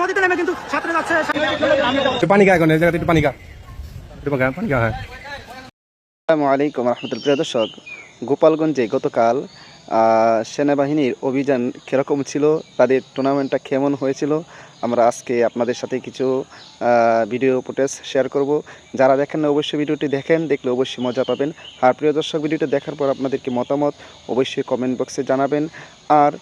নদীতে নেমে কিন্তু ছাত্র যাচ্ছে একটু পানি খা এখন এই জায়গাতে একটু পানি একটু পানি খা হ্যাঁ। আসসালামু আলাইকুম রহমতুল প্রিয় দর্শক গোপালগঞ্জে গতকাল সেনাবাহিনীর অভিযান কীরকম ছিল তাদের টুর্নামেন্টটা কেমন হয়েছিল আমরা আজকে আপনাদের সাথে কিছু ভিডিও ফুটেজ শেয়ার করব। যারা দেখেন না অবশ্যই ভিডিওটি দেখেন দেখলে অবশ্যই মজা পাবেন। আর প্রিয় দর্শক ভিডিওটি দেখার পর আপনাদেরকে মতামত অবশ্যই কমেন্ট বক্সে জানাবেন। আর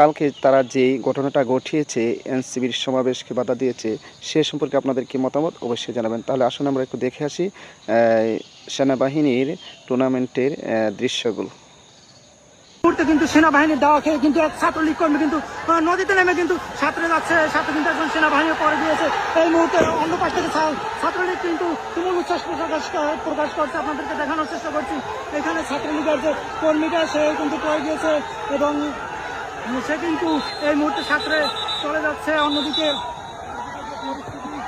কালকে তারা যে ঘটনাটা ঘটিয়েছে, এনসিবির সমাবেশকে বাধা দিয়েছে, সে সম্পর্কে আপনাদের কি মতামত? অবশ্যই জানাবেন। তাহলে আসুন আমরা একটু দেখে আসি সেনাবাহিনীর টুর্নামেন্টের দৃশ্যগুলো। মুহূর্তে কিন্তু সেনাবাহিনীর দেওয়া খেয়ে কিন্তু এক ছাত্রলীগ কর্মী কিন্তু নদীতে নেমে কিন্তু ছাত্রে যাচ্ছে সাথে কিন্তু একজন সেনাবাহিনী পরে দিয়েছে এই মুহূর্তে অন্য পাশ থেকে ছাত্রলীগ কিন্তু তুমুল উচ্ছ্বাস প্রকাশ প্রকাশ করছে। আপনাদেরকে দেখানোর চেষ্টা করছি, এখানে ছাত্রলীগের যে কর্মীটা সে কিন্তু পড়ে গিয়েছে এবং সে কিন্তু এই মুহূর্তে ছাত্রে চলে যাচ্ছে অন্যদিকে।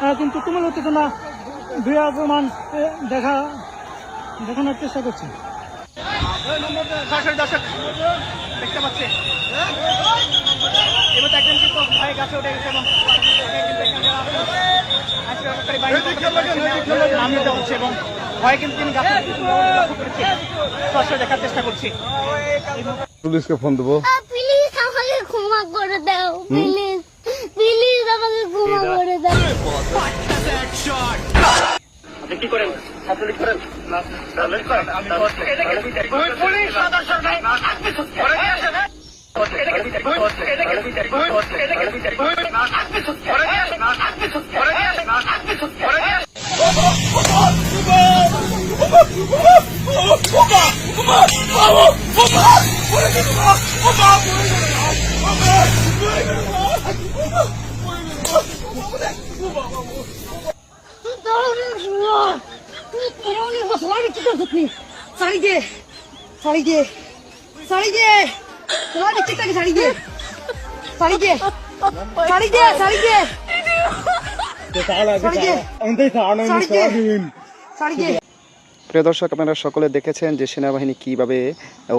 আহ, কিন্তু তুমুল উত্তেজনা বিরাজমান দেখা দেখানোর চেষ্টা করছি। দর্শক দেখতে পাচ্ছে। এবার একজন কিন্তু ভয়ে গাছে উঠে গেছে এবং কিন্তু নামিয়ে দেওয়া হচ্ছে এবং ভয়ে তিনি গাছে দেখার চেষ্টা করছি। পুলিশকে ফোন দেবো। করে দাও প্লিজ প্লিজ আমাকে ক্ষমা করে দাও আপনি কি করেন ছাত্রলীগ করেন তুমি পুলিশ সদস্য সারিয়ে সারিয়ে সারিয়ে তোমার চিন্তাকে সারিয়ে সারিয়ে সারিয়ে সারিয়ে সারিয়ে সারিয়ে প্রিয় দর্শক, আপনারা সকলে দেখেছেন যে সেনাবাহিনী কীভাবে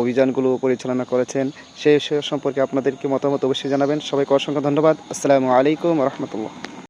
অভিযানগুলো পরিচালনা করেছেন সেই সম্পর্কে আপনাদেরকে মতামত অবশ্যই জানাবেন। সবাইকে অসংখ্য ধন্যবাদ। আসসালামু আলাইকুম রহমতুল্লাহ।